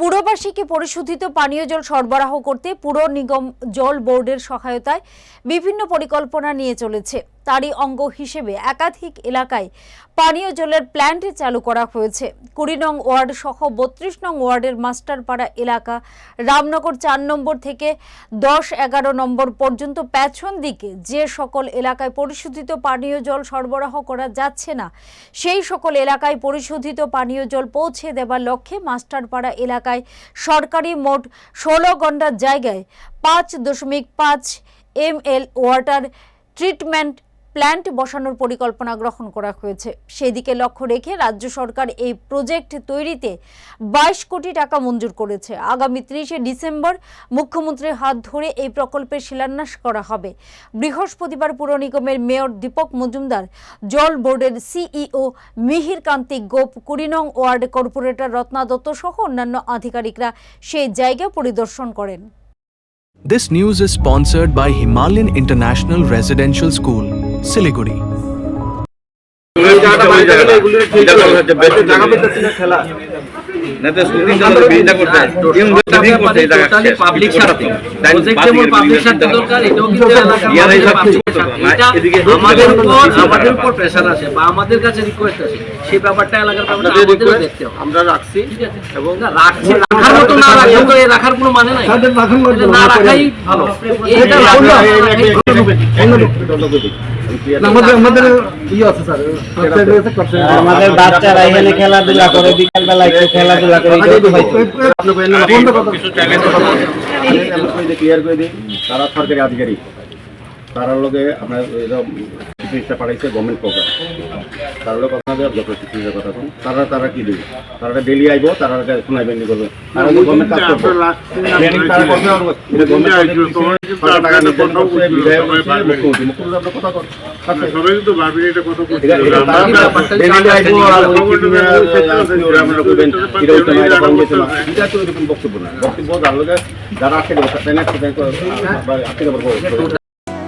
পুরবাসীকে পরিশোধিত পানীয় জল সরবরাহ করতে পুর নিগম জল বোর্ডের সহায়তায় বিভিন্ন পরিকল্পনা নিয়ে চলেছে। তারই অঙ্গ হিসেবে একাধিক এলাকায় পানীয় জলের প্ল্যান্ট চালু করা হয়েছে। কুড়ি নং ওয়ার্ড সহ বত্রিশ নং ওয়ার্ডের মাস্টারপাড়া এলাকা রামনগর চার নম্বর থেকে দশ এগারো নম্বর পর্যন্ত পেছন দিকে যে সকল এলাকায় পরিশোধিত পানীয় জল সরবরাহ করা যাচ্ছে না, সেই সকল এলাকায় পরিশোধিত পানীয় জল পৌঁছে দেবার লক্ষ্যে মাস্টারপাড়া এলাকায় সরকারি মোট ষোলো ঘণ্টার জায়গায় পাঁচ দশমিক পাঁচ M L water treatment plant বসানোর পরিকল্পনা গ্রহণ করা হয়েছে। সেই দিকে লক্ষ্য রেখে রাজ্য সরকার এই প্রজেক্ট তৈরিতে বাইশ কোটি টাকা মঞ্জুর করেছে। আগামী ত্রিশে ডিসেম্বর মুখ্যমন্ত্রীর হাত ধরে এই প্রকল্পের শিলান্যাস করা হবে। বৃহস্পতিবার পুর নিগমের মেয়র দীপক মজুমদার জল বোর্ডের সিইও মিহির কান্তি গোপ কুড়ি নং ওয়ার্ড কর্পোরেটর রত্না দত্ত সহ অন্যান্য আধিকারিকরা সেই জায়গা পরিদর্শন করেন। This news is sponsored by Himalayan International Residential School, Siliguri. Totally public স্বার্থে প্রজেক্ট যেমন পাবলিক স্বার্থে দরকার এটাও কিন্তু ইয়ারাই সব public কিছু স্বার্থে। করতো। এটা এদিকে আমাদের উপর প্রেশার আসে বা আমাদের কাছে রিকোয়েস্ট আসে সেই ব্যাপারটা এলাকার ব্যাপারটা আপনাদের আমাদেরও request দেখতে হবে। আমরা রাখছি এবং রাখছি রাখার মতো না রাখলে তো রাখার কোনো মানে নাই। না রাখাই ভালো। এটা আমাদের আমাদের আছে স্যার। website রয়েছে, করতে- আমাদের বাচ্চারা এখানে খেলাধুলা করে বিকাল বেলা একটু খেলাধুলা করে। ক্লিয়ার করে দিই তারা সরকারি আধিকারিক তারার লগে আপনার এরকম জিনিসটা পাঠাইছে গভর্নমেন্ট প্রোগ্রাম তার কথা দেওয়ার যত কিছুর কথা কম তারা তারা কি দেবে? তারা ডেলি আইব তারা শোনাইবেন করবে? তারা গভর্নমেন্ট কাজ করবে। করবে। কি এরকম বক্তব্য না। বক্তব্য যার খবর